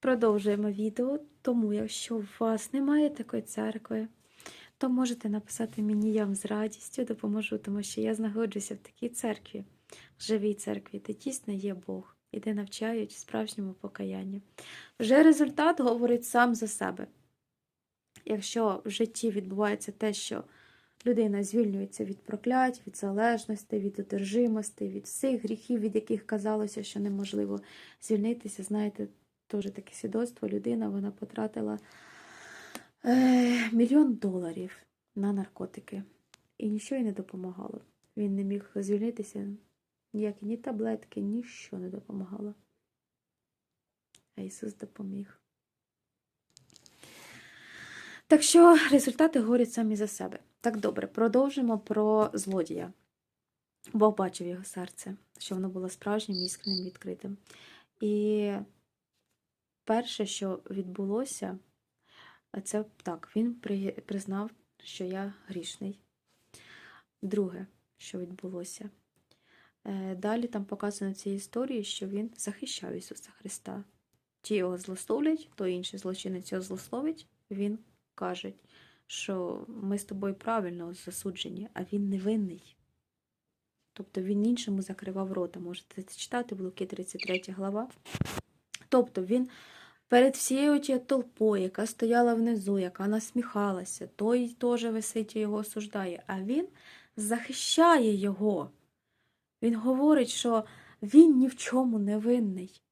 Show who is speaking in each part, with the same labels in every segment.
Speaker 1: Продовжуємо відео, тому якщо у вас немає такої церкви, то можете написати мені, я вам з радістю допоможу, тому що я знаходжуся в такій церкві, в живій церкві, де дійсно є Бог, і де навчають справжньому покаянню. Вже результат говорить сам за себе. Якщо в житті відбувається те, що людина звільнюється від проклять, від залежності, від одержимості, від всіх гріхів, від яких казалося, що неможливо звільнитися, знаєте, теж таке свідоцтво, людина вона потратила е, мільйон доларів на наркотики. І нічого їй не допомагало. Він не міг звільнитися, ніякі ні таблетки, ніщо не допомагало. А Ісус допоміг. Так що результати говорять самі за себе. Так добре, продовжимо про злодія. Бог бачив його серце, що воно було справжнім, іскренним, відкритим. І перше, що відбулося, це так, він при- признав, що я грішний. Друге, що відбулося. Е, Далі там показано в цій історії, що він захищав Ісуса Христа. Ті його злословлять, то інший злочинець його злословить, він каже, що ми з тобою правильно засуджені, а він невинний. Тобто він іншому закривав рота. Можете це читати в Луки 33 глава. Тобто він перед всією тією толпою, яка стояла внизу, яка насміхалася, той теж висить і його осуждає, а він захищає його. Він говорить, що він ні в чому не винний.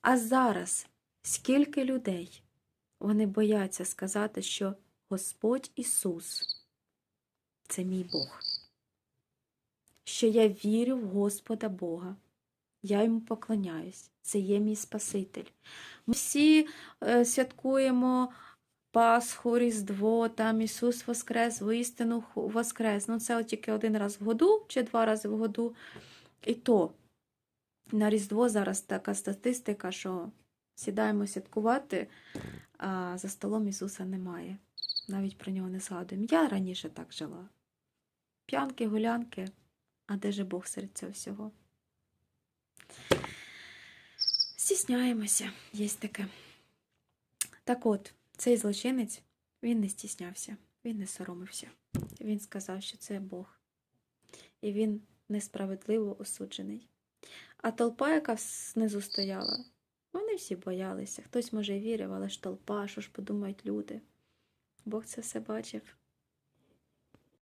Speaker 1: А зараз скільки людей вони бояться сказати, що Господь Ісус це мій Бог, що я вірю в Господа Бога, я йому поклоняюсь, це є мій Спаситель. Ми всі е, святкуємо Пасху, Різдво, там Ісус Воскрес, воістину Воскрес. Ну, це тільки один раз в году чи два рази в году. І то на Різдво зараз така статистика, що сідаємо святкувати, а за столом Ісуса немає. Навіть про нього не згадуємо. Я раніше так жила. П'янки, гулянки, а де же Бог серед цього всього? Стісняємося, є таке. Так от, цей злочинець, він не стіснявся, він не соромився. Він сказав, що це Бог. І він несправедливо осуджений. А толпа, яка знизу стояла, вони всі боялися. Хтось, може, вірив, але ж толпа, що ж подумають люди. Бог це все бачив.